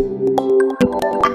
Thank you.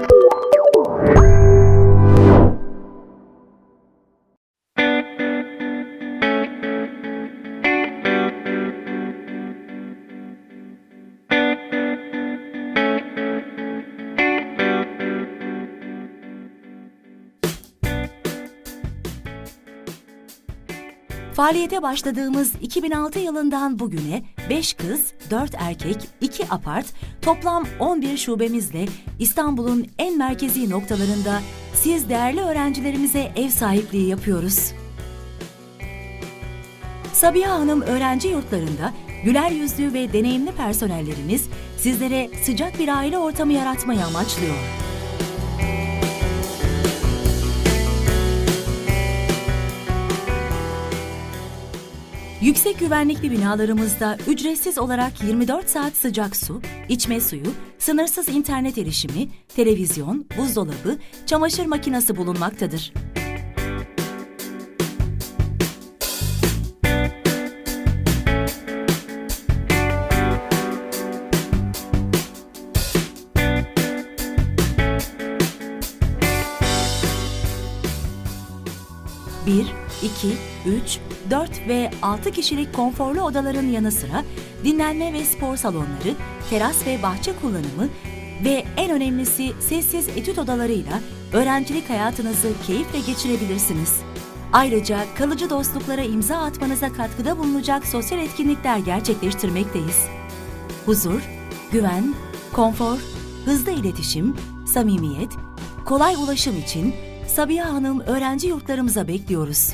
Faaliyete başladığımız 2006 yılından bugüne 5 kız, 4 erkek, 2 apart, toplam 11 şubemizle İstanbul'un en merkezi noktalarında siz değerli öğrencilerimize ev sahipliği yapıyoruz. Sabiha Hanım öğrenci yurtlarında güler yüzlü ve deneyimli personellerimiz sizlere sıcak bir aile ortamı yaratmayı amaçlıyor. Yüksek güvenlikli binalarımızda ücretsiz olarak 24 saat sıcak su, içme suyu, sınırsız internet erişimi, televizyon, buzdolabı, çamaşır makinesi bulunmaktadır. Bir, iki, üç, dört ve altı kişilik konforlu odaların yanı sıra dinlenme ve spor salonları, teras ve bahçe kullanımı ve en önemlisi sessiz etüt odalarıyla öğrencilik hayatınızı keyifle geçirebilirsiniz. Ayrıca kalıcı dostluklara imza atmanıza katkıda bulunacak sosyal etkinlikler gerçekleştirmekteyiz. Huzur, güven, konfor, hızlı iletişim, samimiyet, kolay ulaşım için Sabiha Hanım öğrenci yurtlarımıza bekliyoruz.